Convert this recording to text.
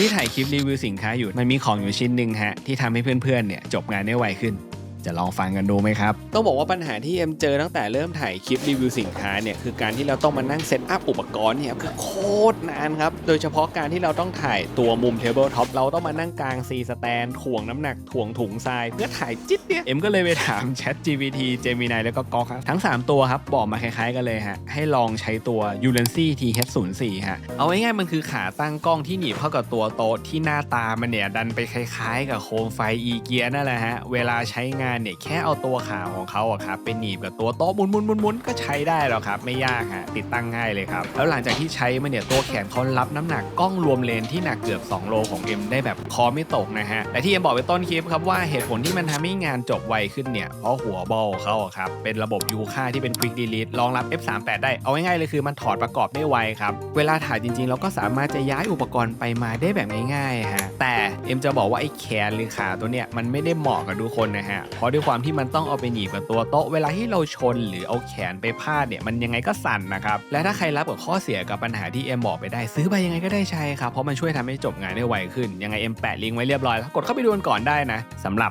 ที่ถ่ายคลิปรีวิวสินค้าอยู่มันมีของอยู่ชิ้นหนึ่งฮะที่ทำให้เพื่อนๆเนี่ยจบงานได้ไวขึ้น จะลองฟังกันดูไหมครับ ต้องบอกว่าปัญหาที่เอ็มเจอตั้งแต่เริ่มถ่ายคลิปรีวิวสินค้าเนี่ยคือการที่เราต้องมานั่งเซตอัพอุปกรณ์เนี่ยคือโคตรนานครับ โดยเฉพาะการที่เราต้องถ่ายตัวมุมเทเบิลท็อปเราต้องมานั่งกลางซีสแตนถ่วงน้ำหนักถ่วงถุงทราย เพื่อถ่ายจิ๊ดเนี่ยเอ็มก็เลยไปถาม Chat GPT Gemini แล้วก็กอกครับทั้ง 3 ตัวครับบอกมาคล้ายๆกันเลยฮะให้ลองใช้ตัว u l e n c y TH04 ฮะเอาง่ายๆมันคือขาตั้งกล้องที่หนีบเข้ากับตัวโต๊ะที่หน้าตามันเนี่ยดันไปคล้ายๆ กับโคมไฟอีเกียนั่นแหละฮะเวลาใช้งานเนี่ยแค่เอาตัวขาของเขาอะครับไปหนีบกับตัวโต๊ะหมุนๆๆๆก็ใช้ได้แล้วครับ ไม่ยากฮะติดตั้งง่ายเลยครับ แล้วหลังจากที่ใช้มาเนี่ยตัวแขนเขารับน้ำหนักกล้องรวมเลนที่หนักเกือบ 2 โลของเอ็มได้แบบคอไม่ตกนะฮะแต่ที่เอ็มบอกไปต้นคลิปครับว่าเหตุผลที่มันทำให้งานจบไวขึ้นเนี่ยเพราะหัวบอลเขาอะครับเป็นระบบยูค่าที่เป็น Quick Delete รองรับ F38 ได้เอาง่ายๆเลยคือมันถอดประกอบได้ไวครับเวลาถ่ายจริงๆ เราก็สามารถจะย้ายอุปกรณ์ไปมาได้แบบง่ายๆฮะแต่เอ็มจะบอกว่าไอ้แขนหรือขาตัวเนี้ยมันไม่ได้เหมาะกับทุกคนนะฮะเพราะด้วยความที่มันต้องเอาไปหนีบกับตัวโต๊ะเวลาที่เราชนหรือเอาแขนไปพาดเนี่ยมันยังไงก็สั่นนะครับและถ้าใครรับกับข้อเสียกับปัญหาที่เอ็มบอกไปได้ซื้อไปยังไงก็ได้ใช้ครับเพราะมันช่วยทำให้จบงานได้ไวขึ้นยังไงเอ็มแปะลิงก์ไว้เรียบร้อยแล้วกดเข้าไปดูกันก่อนได้นะสำหรับ